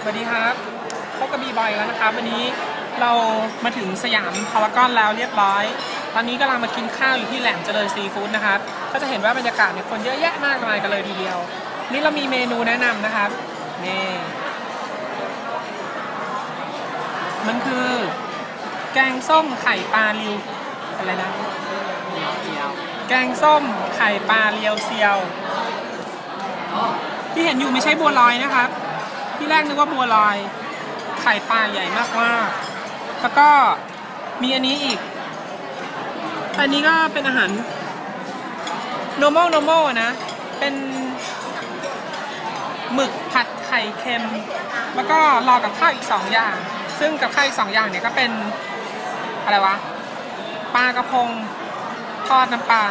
สวัสดีครับพบกับบีบอยแล้วนะครับวันนี้เรามาถึงสยามพารากอนแล้วเรียบร้อย ตอนนี้กำลังมากินข้าวอยู่ที่แหลมเจริญซีฟู้ดนะครับ ก็จะเห็นว่าบรรยากาศเนี่ยคนเยอะแยะมากมายกันเลยทีเดียว นี่เรามีเมนูแนะนำนะครับนี่มันคือ แกงส้มไข่ปลาเรียวอะไรนะแกงส้มไข่ปลาเรียวเซียว ที่เห็นอยู่ไม่ใช่บัวลอยนะครับ ที่แรกนึกว่าบัวลอยไข่ปลาใหญ่มากมากๆแล้วก็มีอันนี้อีก อันนี้ก็เป็นอาหาร normal normal นะ เป็นหมึกผัดไข่เค็ม แล้วก็รอกับข้าวอีก2อย่าง ซึ่งกับข้าวอีก2อย่างเนี่ยก็เป็นอะไรวะปลากระพงทอดน้ำปลา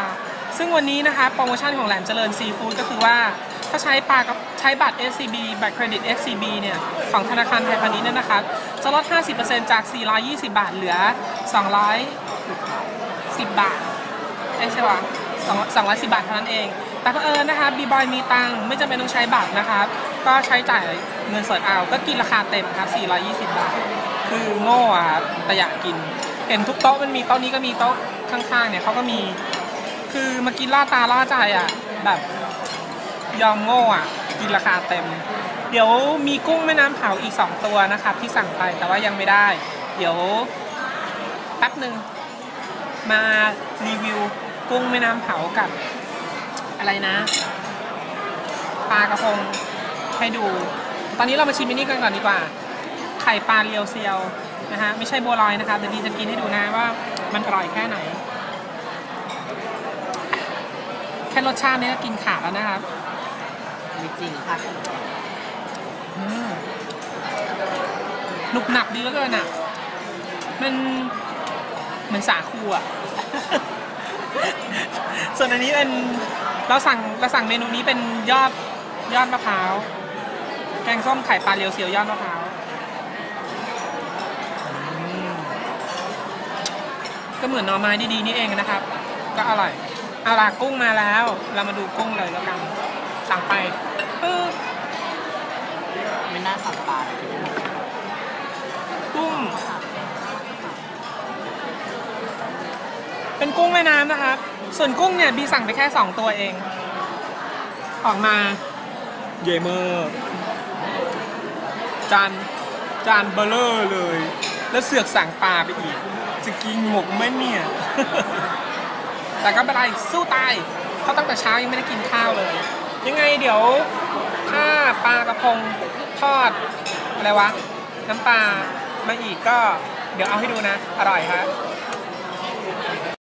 ซึ่งวันนี้นะคะโปรโมชั่นของแหลมเจริญซีฟู้ดก็คือว่า ถ้าใช้ปากับใช้บัตร SCB บัตรเครดิต SCB เนี่ยของธนาคารไทยพาณิชย์เนี่ยนะครับจะลด 50%จาก 420 บาทเหลือ 210 บาทใช่ปะ2 210 บาทเท่านั้นเอง แต่เผอิญนะคะบีบอยมีตังค์ไม่จำเป็นต้องใช้บัตรนะครับก็ใช้จ่ายเงินสดเอาก็กินราคาเต็มครับ 420 บาท คือโง่อะแต่อยากกิน เห็นทุกโต๊ะมันมีโต๊ะนี้ก็มีโต๊ะข้างๆเนี่ยเขาก็มี คือมากินล่าตาล่าใจอะแบบ ยอมโง่อะกินราคาเต็ม เดี๋ยวมีกุ้งแม่น้ำเผาอีก 2 ตัวนะครับ ที่สั่งไปแต่ว่ายังไม่ได้ เดี๋ยวแป๊บหนึ่งมารีวิวกุ้งแม่น้ำเผากับ อะไรนะปลากระพงให้ดู ตอนนี้เรามาชิมอันนี้กันก่อนดีกว่า ไข่ปลาเรียวเซียวนะฮะไม่ใช่บัวลอยนะครับเดี๋ยวดีจะกินให้ดูนะว่ามันอร่อยแค่ไหน แค่รสชาตินี่ยก็กินขาดแล้วนะครับ ไม่จริงค่ะอืมหนุบหนับดีเหลือเกินอะ มันเหมือนสาคูอะ ส่วนอันนี้เป็นเราสั่งเราสั่งเมนูนี้เป็นยอดยอดมะพร้าว แกงส้มไข่ปลาเรียวเซียวยอดมะพร้าวอืมก็เหมือนหน่อไม้ดีๆนี่เองนะครับ ก็อร่อย เอาล่ะกุ้งมาแล้ว เรามาดูกุ้งเลยแล้วกัน สั่งไปปึ๊บไม่น่าสั่งปลาเลยกุ้ง เป็นกุ้งแม่น้ำนะครับ ส่วนกุ้งเนี่ยบีสั่งไปแค่ 2 ตัวเอง ออกมาเยเมอร์จานจานเบลเลอร์เลย แล้วเสือกสั่งปลาไปอีก จะกินหมกไหมเนี่ย แต่ก็ไม่เป็นไรสู้ตายเขาตั้งแต่เช้ายังไม่ได้กินข้าวเลย ยังไงเดี๋ยวถ้าปลากระพงทอดอะไรวะ น้ำปลามาอีกก็เดี๋ยวเอาให้ดูนะ อร่อยครับ